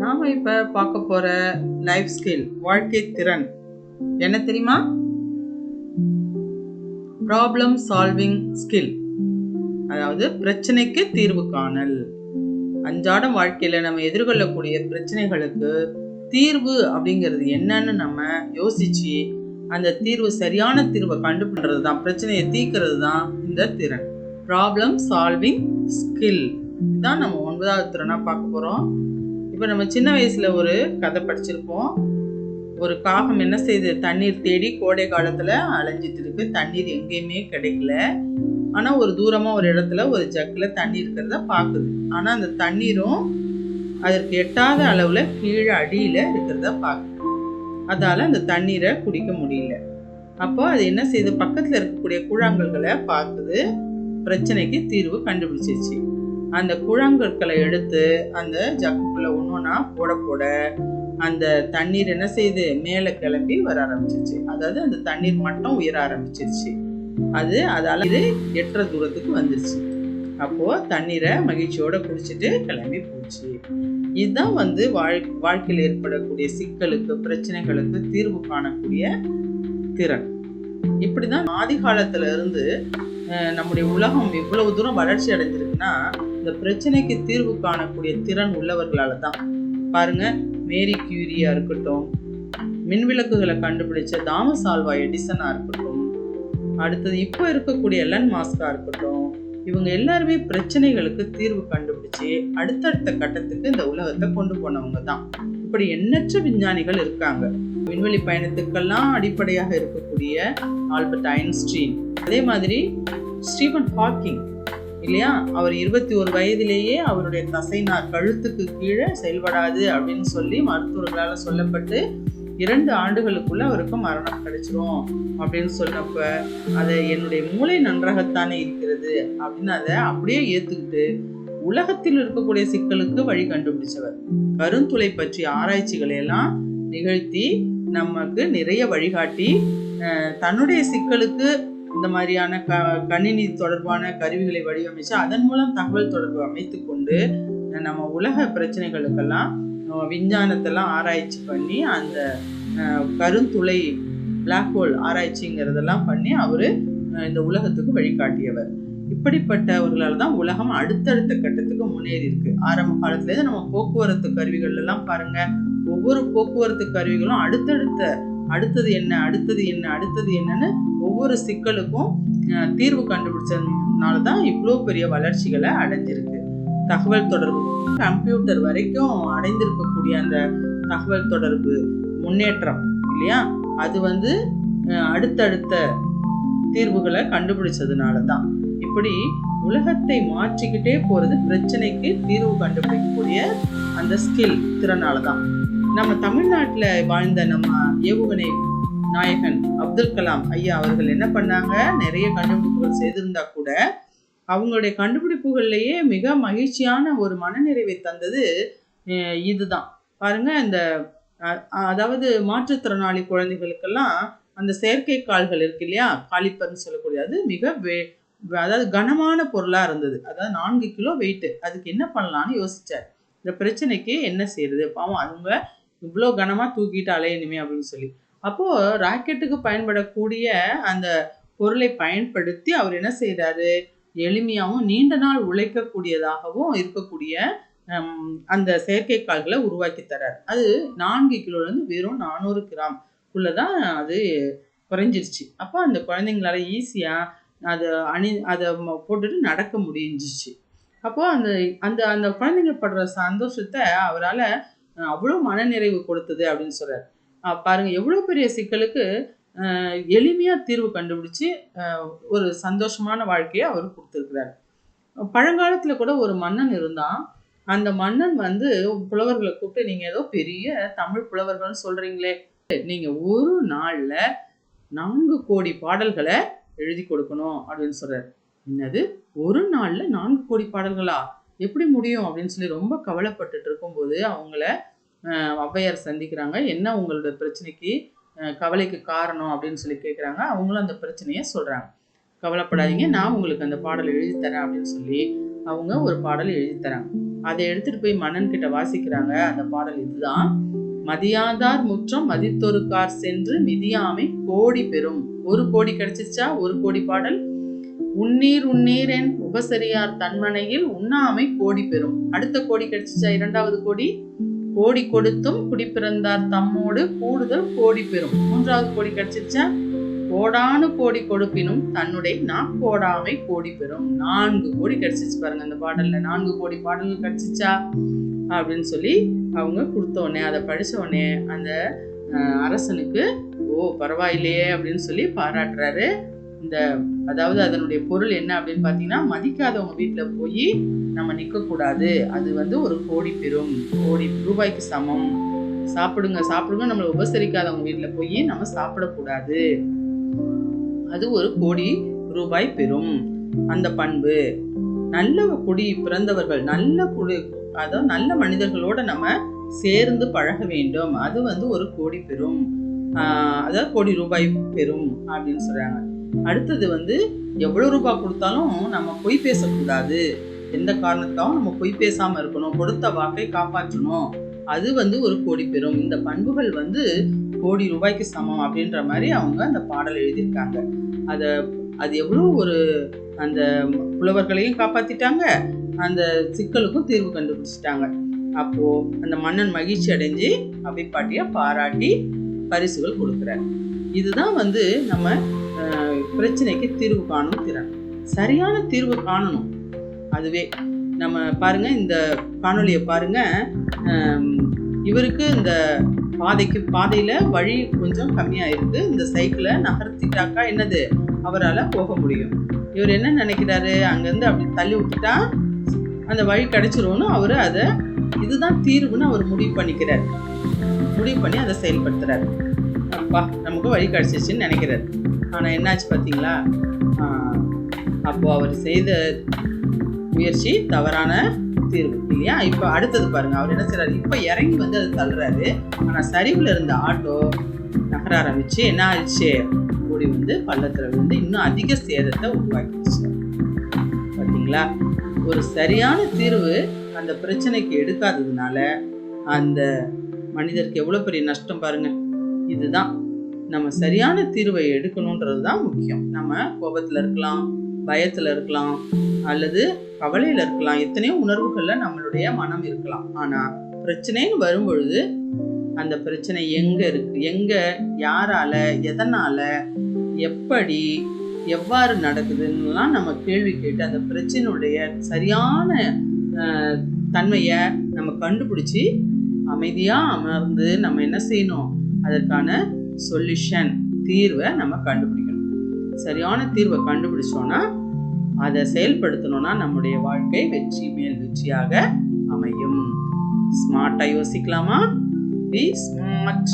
நாம இப்ப பார்க்க போற லைஃப் ஸ்கில் வாழ்க்கை திறன். என்ன தெரியுமா? ப்ராப்ளம் சால்விங் ஸ்கில் அதாவது பிரச்சனைக்கு தீர்வு காணல். அன்றாடம் வாழ்க்கையில நம்ம எதிர்கொள்ளக்கூடிய பிரச்சனைகளுக்கு தீர்வு அப்படிங்கிறது என்னன்னு நம்ம யோசிச்சு அந்த தீர்வு சரியான தீர்வை கண்டுபிடுறது தான் பிரச்சனையை தீர்க்கிறது தான் இந்த திறன். ப்ராப்ளம் சால்விங் ஸ்கில் இதுதான் நம்ம ஒன்பதாவது திறனாக பார்க்க போகிறோம் இப்போ நம்ம சின்ன வயசில் ஒரு கதை படிச்சிருப்போம். ஒரு காகம் என்ன செய்யுது தண்ணீர் தேடி கோடை காலத்தில் அலைஞ்சிட்டு இருக்கு. தண்ணீர் எங்கேயுமே கிடைக்கல. ஆனால் ஒரு தூரமாக ஒரு இடத்துல ஒரு ஜக்கில் தண்ணி இருக்கிறத பார்க்குது ஆனால் அந்த தண்ணீரும் அதற்கு எட்டாத அளவில் கீழே அடியில் இருக்கிறத பார்க்குது அதால் அந்த தண்ணீரை குடிக்க முடியல. அப்போ அது என்ன செய்யுது பக்கத்தில் இருக்கக்கூடிய கூழாங்கல்களை பார்க்குது. பிரச்சனைக்கு தீர்வு கண்டுபிடிச்சிருச்சு. அந்த குழாங்கற்களை எடுத்து அந்த ஜக்குக்குள்ள ஒன்றா போட போட அந்த தண்ணீர் என்ன செய்யுது மேலே கிளம்பி வர ஆரம்பிச்சிருச்சு. அதாவது அந்த தண்ணீர் மட்டம் உயர ஆரம்பிச்சிருச்சு. அது அதால இது எட்டுற தூரத்துக்கு வந்துருச்சு. அப்போ தண்ணீரை மகிழ்ச்சியோட குடிச்சிட்டு கிளம்பி போச்சு. இதுதான் வந்து வாழ் வாழ்க்கையில் ஏற்படக்கூடிய சிக்கலுக்கு பிரச்சனைகளுக்கு தீர்வு காணக்கூடிய திறன். இப்படிதான் ஆதி காலத்துல இருந்து நம்முடைய உலகம் இவ்வளவு தூரம் வளர்ச்சி அடைஞ்சிருக்குன்னா இந்த பிரச்சனைக்கு தீர்வு காணக்கூடிய திறன் உள்ளவர்களால தான் பாருங்க மேரி கியூரியா இருக்கட்டும் மின்விளக்குகளை கண்டுபிடிச்ச தாமஸ் ஆல்வா எடிசனா இருக்கட்டும் அடுத்தது இப்போ இருக்கக்கூடிய எலன் மாஸ்கா இருக்கட்டும் இவங்க எல்லாருமே பிரச்சனைகளுக்கு தீர்வு கண்டுபிடிச்சு அடுத்தடுத்த கட்டத்துக்கு இந்த உலகத்தை கொண்டு போனவங்க தான் இப்படி எண்ணற்ற விஞ்ஞானிகள் இருக்காங்க. விண்வெளி பயணத்துக்கெல்லாம் அடிப்படையாக இருக்கக்கூடிய ஆல்பர்ட் ஐன்ஸ்டீன் அதே மாதிரி ஸ்டீவன் ஹாக்கிங் இல்லையா? அவர் இருபத்தி ஒரு வயதிலேயே அவருடைய தசைநார் கழுத்துக்கு கீழே செயல்படாது அப்படின்னு சொல்லி மருத்துவர்களால் சொல்லப்பட்டு இரண்டு ஆண்டுகளுக்குள்ள அவருக்கு மரணம் கிடைச்சிரும் அப்படின்னு சொன்னப்ப அதை என்னுடைய மூளை நன்றாகத்தானே இருக்கிறது அப்படின்னு அதை அப்படியே ஏத்துக்கிட்டு உலகத்தில் இருக்கக்கூடிய சிக்கலுக்கு வழி கண்டுபிடிச்சவர். கருந்துளை பற்றிய ஆராய்ச்சிகளை எல்லாம் நிகழ்த்தி நமக்கு நிறைய வழிகாட்டி தன்னுடைய சிக்கலுக்கு இந்த மாதிரியான க கணினி தொடர்பான கருவிகளை வடிவமைச்சு அதன் மூலம் தகவல் தொடர்பு அமைத்து கொண்டு நம்ம உலக பிரச்சனைகளுக்கெல்லாம் விஞ்ஞானத்தெல்லாம் ஆராய்ச்சி பண்ணி அந்த கருந்துளை பிளாக் ஹோல் ஆராய்ச்சிங்கிறதெல்லாம் பண்ணி அவர் இந்த உலகத்துக்கு வழிகாட்டியவர். இப்படிப்பட்டவர்களால் தான் உலகம் அடுத்தடுத்த கட்டத்துக்கு முன்னேறி இருக்கு ஆரம்ப காலத்துலேருந்து நம்ம போக்குவரத்து கருவிகள் எல்லாம் பாருங்க ஒவ்வொரு போக்குவரத்து கருவிகளும் அடுத்தடுத்த அடுத்தது என்ன அடுத்தது என்ன அடுத்தது என்னன்னு ஒவ்வொரு சிக்கலுக்கும் தீர்வு கண்டுபிடிச்சதுனால தான் இவ்வளோ பெரிய வளர்ச்சிகளை அடைஞ்சிருக்கு. தகவல் தொடர்பு. கம்ப்யூட்டர் வரைக்கும் அடைந்திருக்கக்கூடிய அந்த தகவல் தொடர்பு முன்னேற்றம் இல்லையா? அது வந்து அடுத்தடுத்த தீர்வுகளை கண்டுபிடிச்சதுனால தான் இப்படி உலகத்தை மாற்றிக்கிட்டே போகிறது பிரச்சனைக்கு தீர்வு கண்டுபிடிக்கக்கூடிய அந்த ஸ்கில் திறனால தான் நம்ம தமிழ்நாட்டில் வாழ்ந்த நம்ம ஏவுகணை நாயகன் அப்துல் கலாம் ஐயா அவர்கள் என்ன பண்ணாங்க? நிறைய கண்டுபிடிப்புகள் செய்திருந்தா கூட அவங்களுடைய கண்டுபிடிப்புகள்லேயே மிக மகிழ்ச்சியான ஒரு மனநிறைவை தந்தது இதுதான். பாருங்க இந்த அதாவது மாற்றுத்திறனாளி குழந்தைகளுக்கெல்லாம் அந்த செயற்கை கால்கள் இருக்கு இல்லையா? காலிப்பர்னு சொல்லக்கூடிய அது மிக வே அதாவது கனமான பொருளாக இருந்தது. அதாவது நான்கு கிலோ வெயிட்டு அதுக்கு என்ன பண்ணலான்னு யோசிச்சார். இந்த பிரச்சனைக்கு என்ன செய்யறது பாவம் அவங்க இவ்வளோ கனமாக தூக்கிட்டு அலையணுமே அப்படின்னு சொல்லி. அப்போது ராக்கெட்டுக்கு பயன்படக்கூடிய அந்த பொருளை பயன்படுத்தி அவர் என்ன செய்கிறாரு எளிமையாகவும் நீண்ட நாள் உழைக்கக்கூடியதாகவும் இருக்கக்கூடிய அந்த செயற்கைக்கால்களை உருவாக்கி தர்றார் அது நான்கு கிலோலேருந்து வெறும் நானூறு கிராம் தான் அது குறைஞ்சிருச்சு. அப்போ அந்த குழந்தைங்களால ஈஸியாக அதை அணி அதை ம- போட்டுட்டு நடக்க முடிஞ்சிச்சு. அப்போது அந்த அந்த அந்த குழந்தைங்க படுற சந்தோஷத்தை அவரால் அவ்வளோ மனநிறைவு கொடுத்தது அப்படின்னு சொல்கிறார் பாருங்கள் பாருங்க எவ்வளோ பெரிய சிக்கலுக்கு எளிமையாக தீர்வு கண்டுபிடிச்சு ஒரு சந்தோஷமான வாழ்க்கையை அவர் கொடுத்துருக்கிறார். பழங்காலத்தில் கூட ஒரு மன்னன் இருந்தான். அந்த மன்னன் வந்து புலவர்களை கூப்பிட்டு நீங்கள் ஏதோ பெரிய தமிழ் புலவர்கள்னு சொல்கிறீங்களே நீங்கள் ஒரு நாளில் நான்கு கோடி பாடல்களை எழுதி கொடுக்கணும் அப்படின்னு சொல்கிறார் என்னது? ஒரு நாளில் நான்கு கோடி பாடல்களா? எப்படி முடியும்? அப்படின்னு சொல்லி ரொம்ப கவலைப்பட்டுட்டு இருக்கும்போது அவங்கள ஔவையார் சந்திக்கிறாங்க. என்ன உங்களோட பிரச்சனைக்கு கவலைக்கு காரணம் அப்படின்னு சொல்லி கேட்குறாங்க அவங்களும் அந்த பிரச்சனையை சொல்கிறாங்க கவலைப்படாதீங்க. நான் உங்களுக்கு அந்த பாடல் எழுதி தரேன் அப்படின்னு சொல்லி அவங்க ஒரு பாடல் எழுதி தராங்க. அதை எடுத்துட்டு போய் மன்னன் கிட்ட வாசிக்கிறாங்க. அந்த பாடல் இதுதான். மதியாதார் முற்றம் மதித்தொருக்கார் சென்று மிதியாமை கோடி பெறும். ஒரு கோடி கிடைச்சிச்சா? ஒரு கோடி பாடல். உன்னீர் உன்னீர் என் உபசரியார் தன்மனையில் உண்ணாமை கோடி பெறும். அடுத்த கோடி கிடைச்சிச்சா? இரண்டாவது கோடி. கோடி கொடுத்தும் குடிப்பிறந்தார் தம்மோடு கூடுதல் கோடி பெறும். மூன்றாவது கோடி கிடைச்சிச்சா கோடானு கோடி கொடுப்பினும் தன்னுடைய நாக்கோடாமை கோடி பெறும். நான்கு கோடி கிடைச்சிச்சு பாருங்க அந்த பாடல்ல. நான்கு கோடி பாடல்கள் கிடைச்சிச்சா அப்படின்னு சொல்லி அவங்க கொடுத்த உடனே அதை படித்த உடனே அந்த அரசனுக்கு ஓ பரவாயில்லையே அப்படின்னு சொல்லி பாராட்டுறாரு. இந்த அதாவது அதனுடைய பொருள் என்ன அப்படின்னு பார்த்தீங்கன்னா மதிக்காதவங்க வீட்டில் போய் நம்ம நிற்கக்கூடாது அது வந்து ஒரு கோடி பெறும் கோடி ரூபாய்க்கு சமம். சாப்பிடுங்க சாப்பிடுங்க. நம்மளை உபசரிக்காதவங்க வீட்டில் போய் நம்ம சாப்பிடக்கூடாது. அது ஒரு கோடி ரூபாய் பெறும் அந்த பண்பு. நல்ல குடி பிறந்தவர்கள் நல்ல குடி அதாவது நல்ல மனிதர்களோட நம்ம சேர்ந்து பழக வேண்டும். அது வந்து ஒரு கோடி பெறும் அதாவது கோடி ரூபாய் பெறும் அப்படின்னு சொல்றாங்க. அடுத்தது வந்து எவ்வளவு ரூபாய் கொடுத்தாலும் நம்ம பொய் பேசக்கூடாது. எந்த காரணத்தாலும் நம்ம பொய் பேசாம இருக்கணும் கொடுத்த வாக்கை காப்பாற்றணும். அது வந்து ஒரு கோடி பெறும். இந்த பண்புகள் வந்து கோடி ரூபாய்க்கு சமம் அப்படின்ற மாதிரி அவங்க அந்த பாடல் எழுதியிருக்காங்க. அதை அது எவ்வளோ ஒரு அந்த புலவர்களையும் காப்பாத்திட்டாங்க. அந்த சிக்கலுக்கும் தீர்வு கண்டுபிடிச்சிட்டாங்க. அப்போ அந்த மன்னன் மகிழ்ச்சி அடைஞ்சு அவைப்பாட்டிய பாராட்டி பரிசுகள் கொடுக்குறாரு. இதுதான் வந்து நம்ம பிரச்சனைக்கு தீர்வு காணும் திறன். சரியான தீர்வு காணணும். அதுவே நம்ம பாருங்க இந்த காணொலியை பாருங்க. இவருக்கு இந்த பாதைக்கு பாதையில வழி கொஞ்சம் கம்மியா இருக்கு இந்த சைக்கிளை நகர்த்திட்டாக்கா என்னது? அவரால் போக முடியும். இவர் என்ன நினைக்கிறாரு? அங்கேருந்து அப்படி தள்ளி விட்டுட்டா அந்த வழி கிடைச்சிரும்னு அவர் அதை இதுதான் தீர்வுன்னு அவர் முடிவு பண்ணிக்கிறார். முடிவு பண்ணி அதை செயல்படுத்துறாரு. அப்பா நமக்கு வழி கிடச்சிச்சின்னு நினைக்கிறார். ஆனால் என்னாச்சு பார்த்தீங்களா? அப்போது அவர் செய்த முயற்சி தவறான தீர்வு. இல்லையா? இப்போ அடுத்தது பாருங்க. அவர் என்ன செய்றாரு? இப்போ இறங்கி வந்து அதை தள்ளுறாரு. ஆனால் சரிவில் இருந்த ஆட்டோ நகர ஆரம்பிச்சு என்ன ஆயிடுச்சு? ஓடி வந்து பள்ளத்தில் விழுந்து இன்னும் அதிக சேதத்தை உருவாக்கிடுச்சு. பார்த்தீங்களா ஒரு சரியான தீர்வு அந்த பிரச்சனைக்கு எடுக்காததுனால அந்த மனிதருக்கு எவ்வளோ பெரிய நஷ்டம் பாருங்க. இதுதான். நம்ம சரியான தீர்வை எடுக்கணுன்றது தான் முக்கியம். நம்ம கோபத்தில் இருக்கலாம் பயத்தில் இருக்கலாம் அல்லது கவலையில் இருக்கலாம். எத்தனையோ உணர்வுகளில் நம்மளுடைய மனம் இருக்கலாம். ஆனால் பிரச்சனைன்னு வரும்பொழுது அந்த பிரச்சனை எங்கே இருக்கு? எங்கே? யாரால? எதனால்? எப்படி? எவ்வாறு நடக்குதுன்னுலாம் நம்ம கேள்வி கேட்டு அந்த பிரச்சனையுடைய சரியான தன்மையை நம்ம கண்டுபிடிச்சி அமைதியாக அமர்ந்து நம்ம என்ன செய்யணும்? அதற்கான சொல்யூஷன் தீர்வை நம்ம கண்டுபிடிக்கணும். சரியான தீர்வை கண்டுபிடிச்சோன்னா அதை செயல்படுத்தணும்னா நம்முடைய வாழ்க்கை வெற்றி மேல் வெற்றியாக அமையும். ஸ்மார்ட்டாக யோசிக்கலாமா? Be smart